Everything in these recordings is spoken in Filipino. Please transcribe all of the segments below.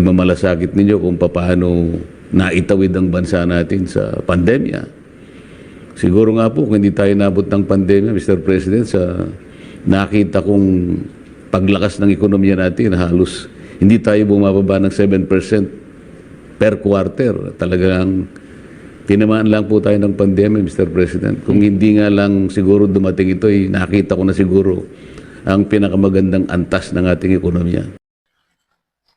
Mamalasakit ninyo kung paano naitawid ang bansa natin sa pandemya. Siguro nga po, kung hindi tayo nabot ng pandemya, Mr. President, sa nakita kong paglakas ng ekonomiya natin, halos hindi tayo bumababa ng 7% per quarter. Talagang tinamaan lang po tayo ng pandemya, Mr. President. Kung hindi nga lang siguro dumating ito, eh, nakita ko na siguro ang pinakamagandang antas ng ating ekonomiya.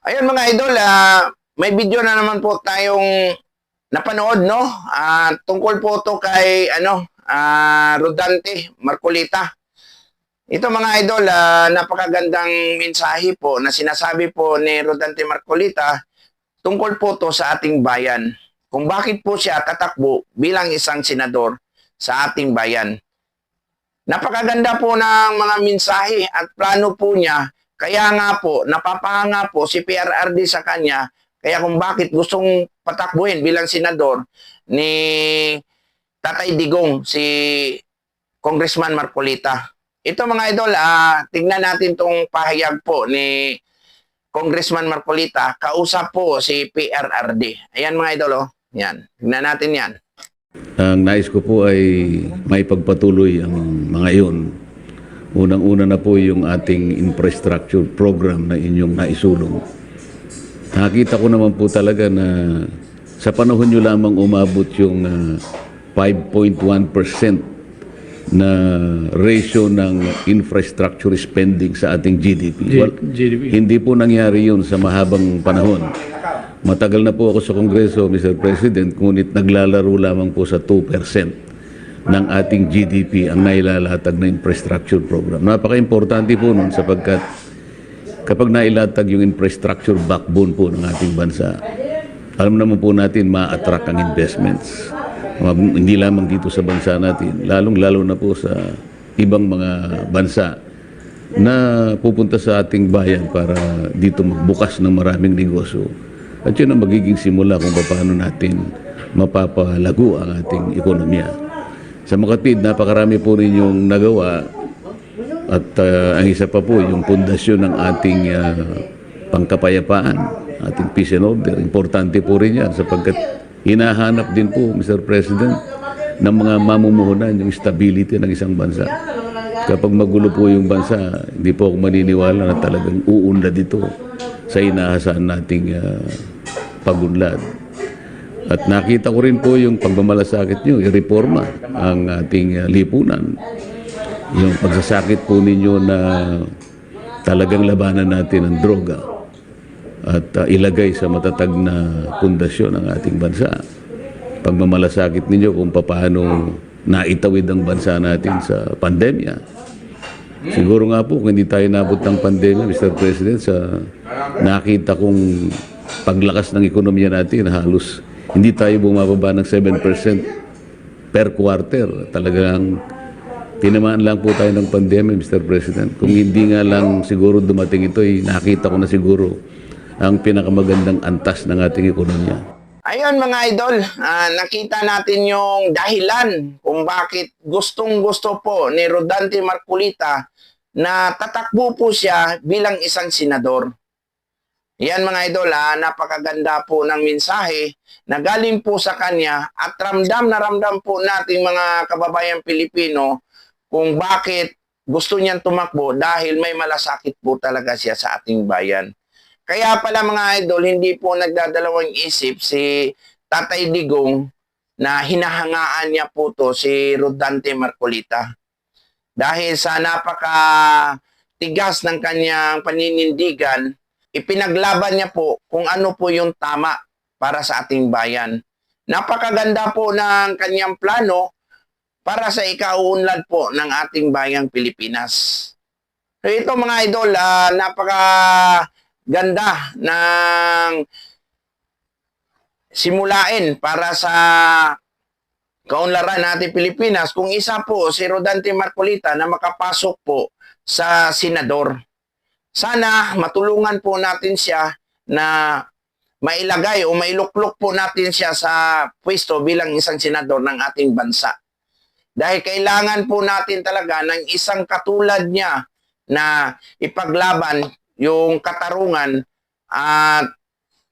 Ayun mga idol, ah, may video na naman po tayong napanood, no? Ah, tungkol po to kay, ano, ah, Rodante Marcolita. Ito mga idol, ah, napakagandang mensahe po na sinasabi po ni Rodante Marcolita tungkol po to sa ating bayan. Kung bakit po siya tatakbo bilang isang senador sa ating bayan. Napakaganda po ng mga mensahe at plano po niya kaya nga po, napapahanga po si PRRD sa kanya, kaya kung bakit gustong patakbuhin bilang senador ni Tatay Digong, si Congressman Marcolita. Ito mga idol, ah, tingnan natin tong pahayag po ni Congressman Marcolita, kausap po si PRRD. Ayan mga idol, oh. Yan. Tingnan natin yan. Ang nais ko po ay may pagpatuloy ang mga iyon. Unang-una na po yung ating infrastructure program na inyong naisulong. Nakita ko naman po talaga na sa panahon nyo lamang umabot yung ah, 5.1% na ratio ng infrastructure spending sa ating GDP. Well, GDP. hindi po nangyari yun sa mahabang panahon. Matagal na po ako sa Kongreso, Mr. President, ngunit naglalaro lamang po sa 2% ng ating GDP ang nailalatag na infrastructure program. Napaka-importante po nun sapagkat kapag nailatag yung infrastructure backbone po ng ating bansa, alam naman po natin ma-attract ang investments. Hindi lamang dito sa bansa natin, lalong-lalo na po sa ibang mga bansa na pupunta sa ating bayan para dito magbukas ng maraming negosyo. At yun ang magiging simula kung paano natin mapapalago ang ating ekonomiya. Sa Makatwid, napakarami po ninyong nagawa at ah, ang isa pa po, yung pundasyon ng ating ah, pangkapayapaan, ating peace and order. Importante po rin yan sapagkat hinahanap din po, Mr. President, ng mga mamumuhunan yung stability ng isang bansa. Kapag magulo po yung bansa, hindi po ako maniniwala na talagang uunlad ito sa inaasahan nating ah, pagunlad. At nakita ko rin po yung pagmamalasakit nyo, yung reforma ang ating ah, lipunan. Yung pagsasakit po ninyo na talagang labanan natin ang droga at ah, ilagay sa matatag na pundasyon ng ating bansa. Pagmamalasakit ninyo kung paano naitawid ang bansa natin sa pandemya. Siguro nga po, kung hindi tayo nabot ng pandemya, Mr. President, sa nakita kong paglakas ng ekonomiya natin, halos hindi tayo bumababa ng 7% per quarter. Talagang tinamaan lang po tayo ng pandemya, Mr. President. Kung hindi nga lang siguro dumating ito, eh, nakita ko na siguro ang pinakamagandang antas ng ating ekonomiya. Ayun mga idol, ah, nakita natin yung dahilan kung bakit gustong gusto po ni Rodante Marculita na tatakbo po siya bilang isang senador. Yan mga idol, ah, napakaganda po ng mensahe na galing po sa kanya at ramdam na ramdam po nating mga kababayan Pilipino kung bakit gusto niyang tumakbo dahil may malasakit po talaga siya sa ating bayan. Kaya pala mga idol, hindi po nagdadalawang isip si Tatay Digong na hinahangaan niya po to si Rodante Marcolita. Dahil sa napaka tigas ng kanyang paninindigan, ipinaglaban niya po kung ano po yung tama para sa ating bayan. Napakaganda po ng kanyang plano para sa ikauunlad po ng ating bayang Pilipinas. So ito mga idol, ah, napaka ganda ng simulain para sa kaunlaran natin Pilipinas kung isa po si Rodante Marcolita na makapasok po sa senador. Sana matulungan po natin siya na mailagay o mailuklok po natin siya sa pwesto bilang isang senador ng ating bansa. Dahil kailangan po natin talaga ng isang katulad niya na ipaglaban yung katarungan at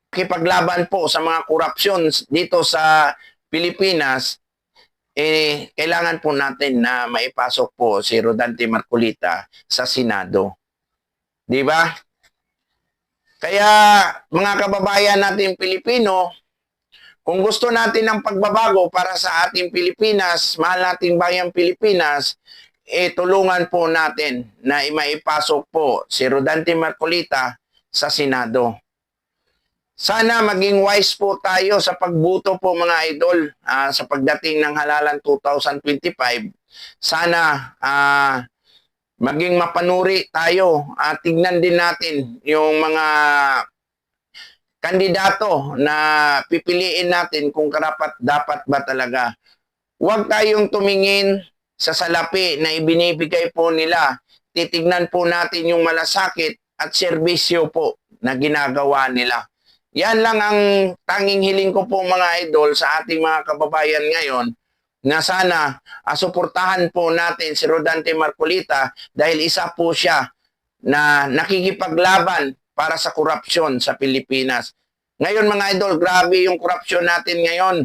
kipaglaban po sa mga korupsyon dito sa Pilipinas, eh, kailangan po natin na maipasok po si Rodante Marcolita sa Senado. Di ba? Kaya mga kababayan natin Pilipino, kung gusto natin ng pagbabago para sa ating Pilipinas, mahal nating bayang Pilipinas, eh tulungan po natin na maipasok po si Rodante Marcolita sa Senado. Sana maging wise po tayo sa pagbuto po mga idol ah, sa pagdating ng halalan 2025. Sana ah, maging mapanuri tayo at tignan din natin yung mga kandidato na pipiliin natin kung karapat dapat ba talaga. Huwag tayong tumingin sa salapi na ibinibigay po nila. Titignan po natin yung malasakit at serbisyo po na ginagawa nila. Yan lang ang tanging hiling ko po mga idol sa ating mga kababayan ngayon na sana ah, suportahan po natin si Rodante Marcolita dahil isa po siya na nakikipaglaban para sa korupsyon sa Pilipinas. Ngayon mga idol, grabe yung korupsyon natin ngayon.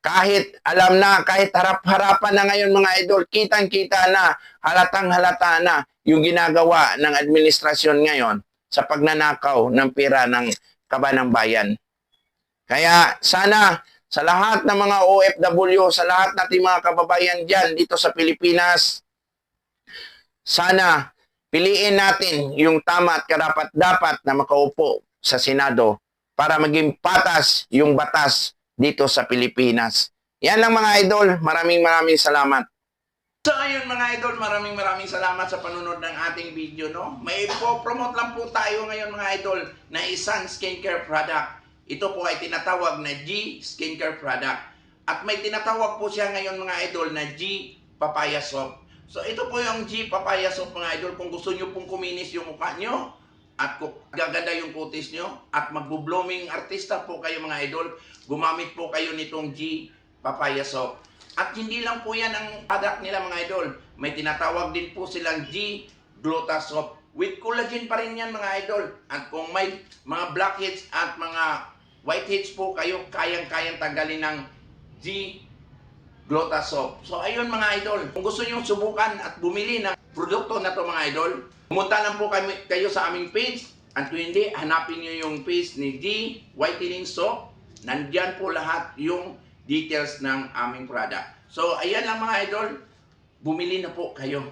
Kahit alam na, kahit harap-harapan na ngayon mga idol, kitang-kita na, halatang halata na yung ginagawa ng administrasyon ngayon sa pagnanakaw ng pera ng kabanang bayan. Kaya sana sa lahat ng mga OFW, sa lahat nating mga kababayan dyan dito sa Pilipinas, sana piliin natin yung tama at karapat-dapat na makaupo sa Senado para maging patas yung batas dito sa Pilipinas. Yan lang mga idol. Maraming maraming salamat. So ayun mga idol, maraming maraming salamat sa panunod ng ating video no. May po-promote lang po tayo ngayon mga idol na isang skincare product. Ito po ay tinatawag na G skincare product. At may tinatawag po siya ngayon mga idol na G papaya soap. So ito po yung G papaya soap mga idol. Kung gusto nyo pong kuminis yung mukha nyo at gaganda yung kutis nyo at magbo-blooming artista po kayo mga idol, gumamit po kayo nitong G papaya soap. At hindi lang po yan ang product nila mga idol. May tinatawag din po silang G Gluta Soap. With collagen pa rin yan mga idol. At kung may mga blackheads at mga whiteheads po kayo, kayang-kayang tanggalin ng G Gluta Soap. So ayun mga idol, kung gusto nyo subukan at bumili ng produkto na to mga idol, pumunta lang po kami, kayo sa aming page. At kung hindi, hanapin nyo yung page ni G Whitening Soap. Nandyan po lahat yung details ng aming product. So ayan lang mga idol, bumili na po kayo.